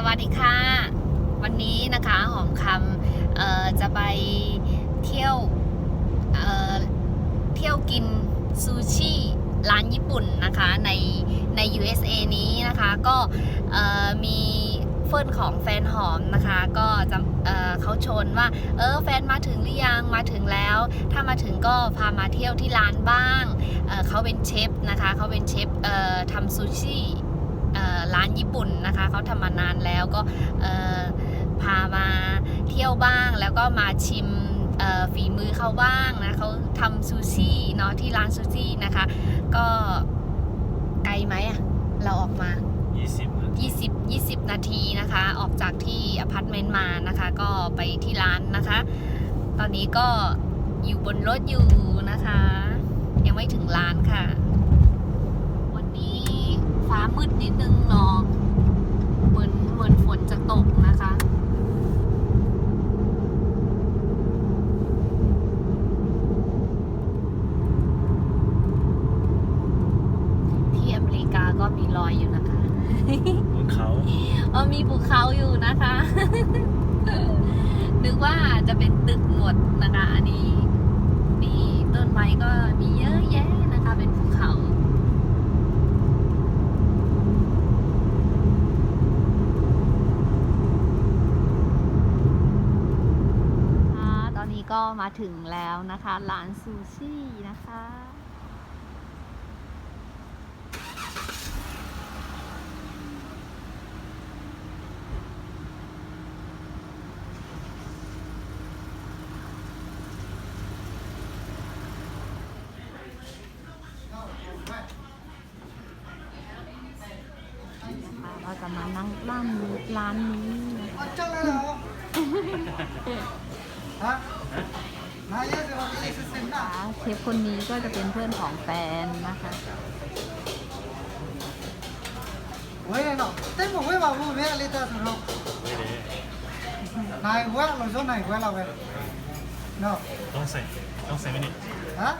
สวัสดีค่ะ วันนี้นะคะหอมคำจะไปเที่ยวเเที่ยวกินซูชิร้านญี่ปุ่นนะคะในใน USA นี้นะคะก็มีเฟิร์นของแฟนหอมนะคะ ก็จะเเขาชนว่าเออแฟนมาถึงหรือยังมาถึงแล้ว ถ้ามาถึงก็พามาเที่ยวที่ร้านบ้างเเขาเป็นเชฟนะคะเขาเป็นเชฟเทำซูชิ ร้านญี่ปุ่นนะคะเขาทำมานานแล้วก็เอ่อพามาเที่ยวบ้างแล้วก็มาชิมเอ่อฝีมือเขาบ้างนะเขาทำซูชิเนาะที่ร้านซูชินะคะ ก็ไกลไหมอะเราออกมา 20นาที20 20 นาทีนะคะ ออกจากที่อพาร์ตเมนต์มานะคะ ก็ไปที่ร้านนะคะ ตอนนี้ก็อยู่บนรถอยู่นะคะ ยังไม่ถึงร้านค่ะวันนี้ ฟ้ามืดนิดนึงเนาะเหมือนเหมือนฝนจะตกนะคะที่อเมริกาก็มีรอยอยู่นะคะบนเขาเออมีภูเขาอยู่นะคะ นึกว่าจะเป็นตึกหมดนะคะอันนี้นี่ต้นไม้ก็มีเยอะแยะนะคะ เป็นภูเขาค่ะตอนนี้ ก็มาถึงแล้วนะคะร้านซูชินะคะนะคะเราจะมานั่งร้านนี้ร้านนี้ เชฟคนนี้ก็จะเป็นเพื่อนของแฟนนะคะเว้ยเนาะเต้นผมไม่บอกผมไม่อะไรแต่สุดหรอกนายเว่าเราชอบนายว่าเราเว้ยเนาะต้องใส่ต้องใส่ไหมนี่ฮะ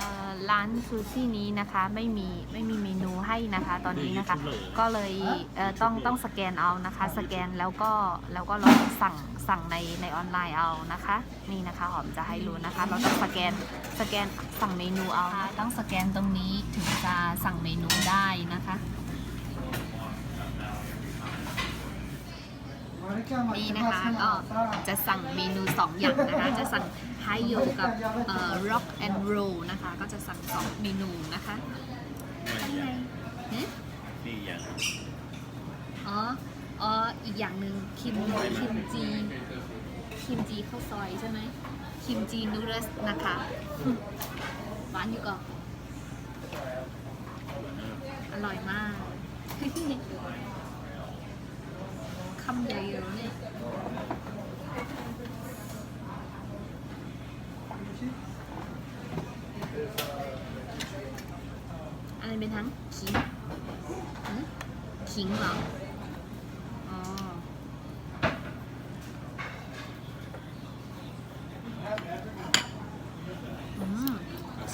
ร้านซูชินี้นะคะไม่มีไม่มีเมนูให้นะคะตอนนี้นะคะ ก็เลยเอ่อต้องต้องสแกนเอานะคะ สแกนแล้วก็แล้วก็เราสั่งสั่งในในออนไลน์เอานะคะ นี่นะคะหอมจะให้รู้นะคะ เราต้องสแกนสแกนสั่งเมนูเอานะคะต้องสแกนตรงนี้ถึงจะสั่งเมนูได้นะคะ นี่นะคะก็จะสั่งเมนู 2 อย่างนะคะ จะสั่งไฮโยกับเอ่อ rock and roll นะคะ ก็จะสั่ง 2 เมนูนะคะไม่อย่างฮะนี่อย่างอ๋ออ๋ออีกอย่างหนึ่งคิมคิมจีคิมจีข้าวซอยใช่ไหมคิมจีนูเดลส์นะคะหวานอยู่ก่อนอร่อยมาก คำใหญ่เลยเนี่ยอะไรเป็นทั้งขิงขิงเหรออ๋ออืม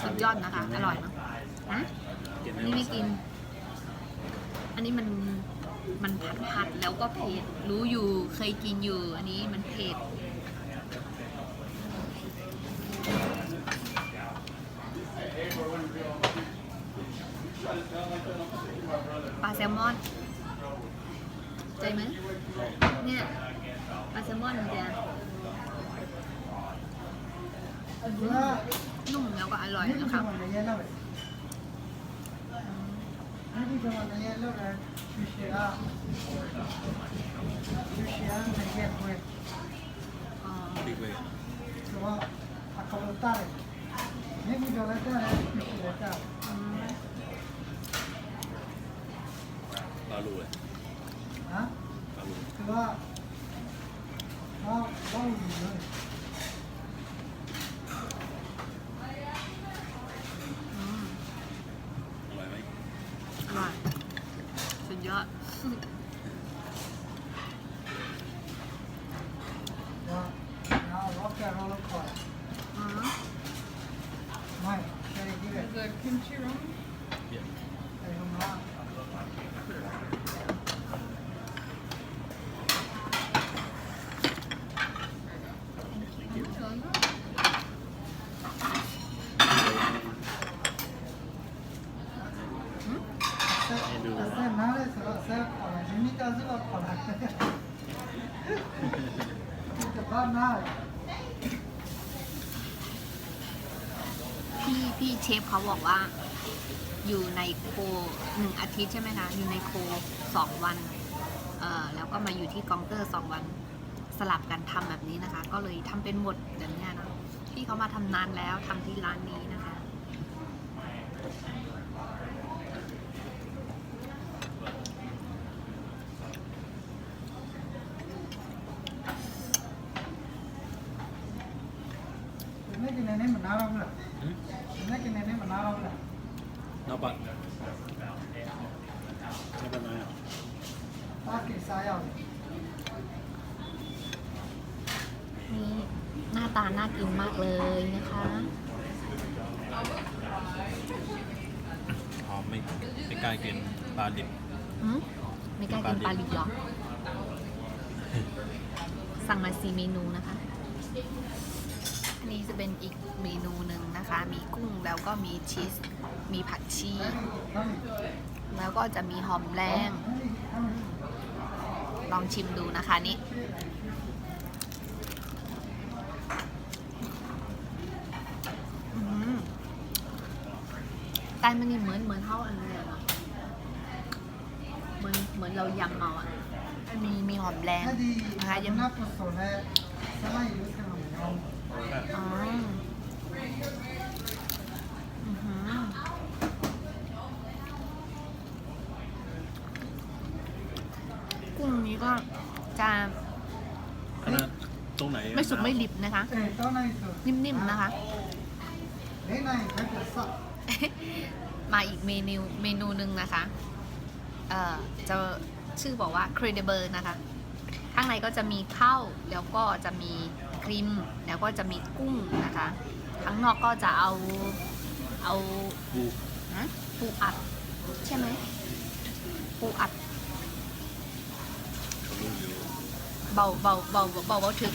สุดยอดนะคะ อร่อยเนะฮะกินอันนี้ไม่กิน อันนี้มัน มันผัดๆแล้วก็เผ็ดรู้อยู่เคยกินอยู่ อันนี้มันเผ็ดปลาแซลมอนใจไหมเนี่ยปลาแซลมอนมันจะนุ่มแล้วก็อร่อยนะครับ acalorada. Nem violenta, né? Violenta. Balu, é? Hã? Balu. Lá. Lá, lá, lá. บ The kimchi ramen? เจะบ้านหน้าพี่พี่เชฟเขาบอกว่า อยู่ในโคหนึ่งอาทิตย์ใช่ไหมคะอยู่ในโคสองวันเอ่อแล้วก็มาอยู่ที่กองเตอร์สองวันสลับกันทำแบบนี้นะคะ ก็เลยทำเป็นหมดแบบเนี้ยนะพี่เขามาทำนานแล้วทำที่ร้านนี้นะคะ นี่หน้าตาน่ากินมากเลยนะคะหอมไม่ไม่กล้ากินปลาดิบหืไม่กล้ากินปลาดิบหรอ สั่งมาสี่เมนูนะคะ อันนี้จะเป็นอีกเมนูหนึ่งนะคะ มีกุ้งแล้วก็มีชีส มีผักชี แล้วก็จะมีหอมแรง ลองชิมดูนะคะนี่อืมไก่มันนี่เหมือนเหมือนเท่าอันนี้เลยเนาะเหมือนเหมือนเรายำเอาอะมีมีหอมแดง Hadi Aha, jam- na puso na sama yung sa mga อ๋ออือหือกุ้ง นี้ก็จะขนาดตรงไหนไม่สุกไม่ดิบนะคะ Eh, ito na ito. นิ่มๆนะคะ Eh, na ito. Ito sa. มาอีกเมนูเมนูหนึ่งนะคะ เอ่อจะชื่อบอกว่า credible นะคะ ข้างในก็จะมีข้าวแล้วก็จะมีครีมแล้วก็จะมีกุ้งนะคะ ข้างนอกก็จะเอาเอาปูฮะปูอัด ใช่ไหมปูอัด เขาเบาเบาเบาเบาเบาถึก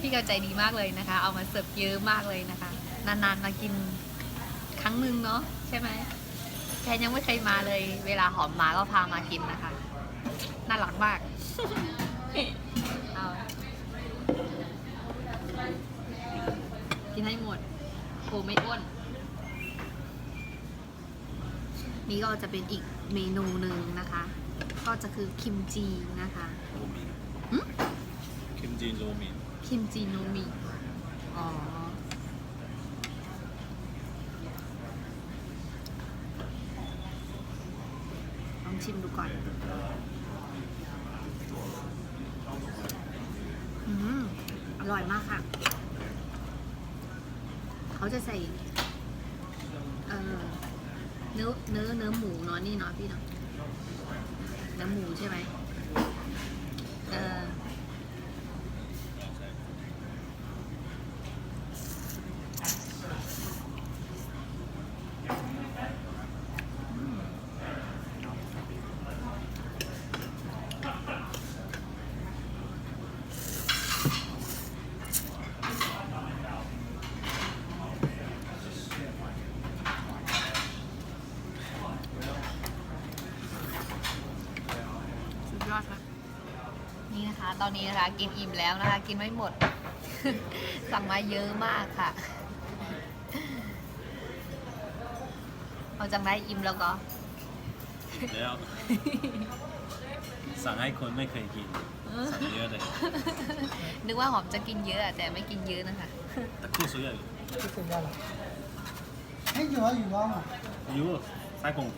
พี่เข้าใจดีมากเลยนะคะ เอามาเสิร์ฟเยอะมากเลยนะคะ นานๆมากินครั้งหนึ่งเนาะใช่ไหมแทนยังไม่เคยมาเลย เวลาหอมมาก็พามากินนะคะ น่ารักมากเอากินให้หมดโกไม่อ้วนนี่ก็จะเป็นอีกเมนูหนึ่งนะคะ ก็จะคือคิมจีนะคะโรมินหึคิมจีนโรมินคิมจีนูมิอ๋อ ลองชิมดูก่อน อืม อร่อยมากค่ะ เขาจะใส่ เอ่อ เนื้อ เนื้อ เนื้อหมูเนาะนี่เนาะพี่เนาะเนื้อหมูใช่ไหมเออ สุดยอดครับ นี่นะคะ ตอ นนี้นะคะ กินอิ่มแล้วนะคะ กินไม่หมด สั่งมาเยอะมากค่ะ เอาจากไหนอิ่มแล้วก็แล้ว สั่งให้คนไม่เคยกิน สั่งเยอะเลย นึกว่าหอมจะกินเยอะอะแต่ไม่กินเยอะนะคะแต่คู่ซื้ออยู่ Ito yala. Eh, yo ayu ba ma. อยู่ไส้กง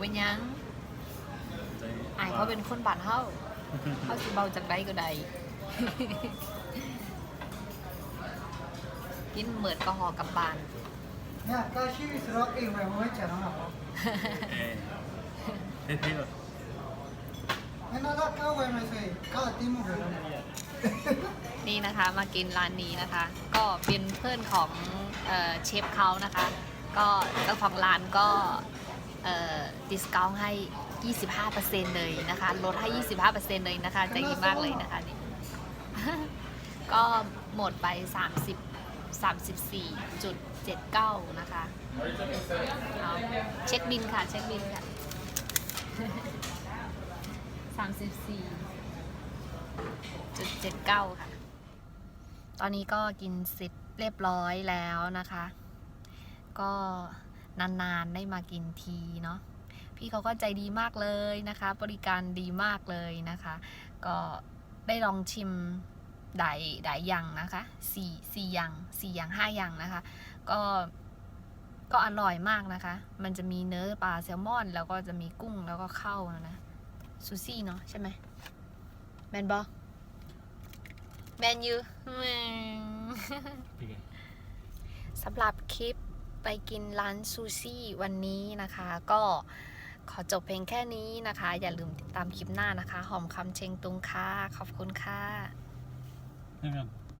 เป็นหยังใจอายเขาเป็นคนบาดเฮ้าเขาสิเบาจากใดก็ใดกินเหมือนก็หอกลับบาน Ya, kashi isro ke wa wa chana na. เอ๊ะเท่ๆเลย Eh, na ka wa ma sai. Ka ti mo ga na. นี่นะคะมากินร้านนี้นะคะ ก็เป็นเพื่อนของเออเชฟเขานะคะ ก็เจ้าของร้านก็ ดิสคาวให้ 25%เลยนะคะ ลดให้ 25%เลยนะคะใจดีมากเลยนะคะนี่ก็หมดไป 30 34.79 นะคะเอาเช็คบินค่ะ เช็คบินค่ะ 34.79 ค่ะ ตอนนี้ก็กินเสร็จเรียบร้อยแล้วนะคะ ก็ นานๆได้มากินทีเนาะพี่เขาก็ใจดีมากเลยนะคะ บริการดีมากเลยนะคะ ก็ได้ลองชิมหลายหลายอย่างนะคะสี่สี่อย่างสี่อย่างห้าอย่างนะคะ ก็ก็อร่อยมากนะคะ มันจะมีเนื้อปลาแซลมอน แล้วก็จะมีกุ้งแล้วก็ข้าวนะนะซูซี่เนาะใช่ไหมแมนบอแมนยูแมนพี่แกสำหรับคลิป ไปกินร้านซูชี่วันนี้นะคะ ก็ขอจบเพียงแค่นี้นะคะ อย่าลืมติดตามคลิปหน้านะคะ หอมคำเชงตุงค่ะ ขอบคุณค่ะ